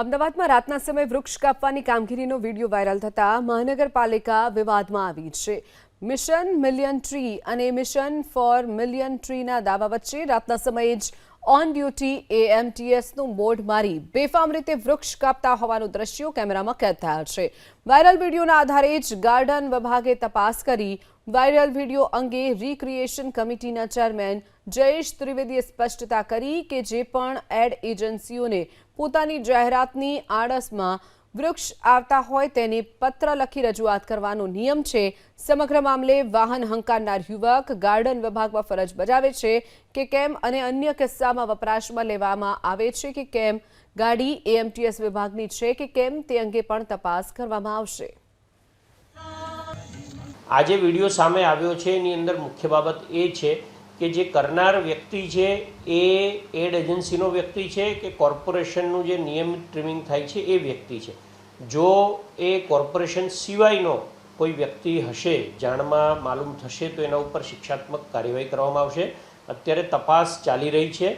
અમદાવાદમાં રાતના સમયે વૃક્ષ કાપવાની કામગીરીનો વીડિયો વાયરલ થતા મહાનગરપાલિકા વિવાદમાં આવી છે. મિશન મિલિયન ટ્રી અને મિશન ફોર મિલિયન ટ્રીના દાવા વચ્ચે રાતના સમયે જ ઓન ડ્યુટી એએમટીએસનું બોર્ડ મારી બેફામ રીતે વૃક્ષ કાપતા હોવાનું દ્રશ્યો કેમેરામાં કેદ થયા છે. વાયરલ વિડીયોના આધારે જ ગાર્ડન વિભાગે તપાસ કરી વાયરલ વીડિયો અંગે રિક્રિએશન કમિટીના ચેરમેન જયેશ ત્રિવેદીએ સ્પષ્ટતા કરી કે જે પણ એડ એજન્સીઓને પોતાની જાહેરાતની આડસમાં વૃક્ષ આવતા હોય તેની પત્ર લખી રજૂઆત કરવાનો નિયમ છે. સમગ્ર મામલે વાહન હંકારનાર યુવક ગાર્ડન વિભાગમાં ફરજ બજાવે છે કે કેમ અને અન્ય કિસ્સામાં વપરાશમાં લેવામાં આવે છે કે કેમ? ગાડી એએમટીએસ વિભાગની છે કે કેમ તે અંગે પણ તપાસ કરવામાં આવશે. આજે વીડિયો સામે આવ્યો છે. એની અંદર મુખ્ય બાબત એ છે કે જે કરનાર વ્યક્તિ છે એ એડ એજન્સીનો વ્યક્તિ છે કે કોર્પોરેશનનું જે નિયમિત ટ્રીમિંગ થાય છે એ વ્યક્તિ છે. જો એ કોર્પોરેશન સિવાયનો કોઈ વ્યક્તિ હશે, જાણમાં માલુમ થશે, તો એના ઉપર શિક્ષાત્મક કાર્યવાહી કરવામાં આવશે. અત્યારે તપાસ ચાલી રહી છે.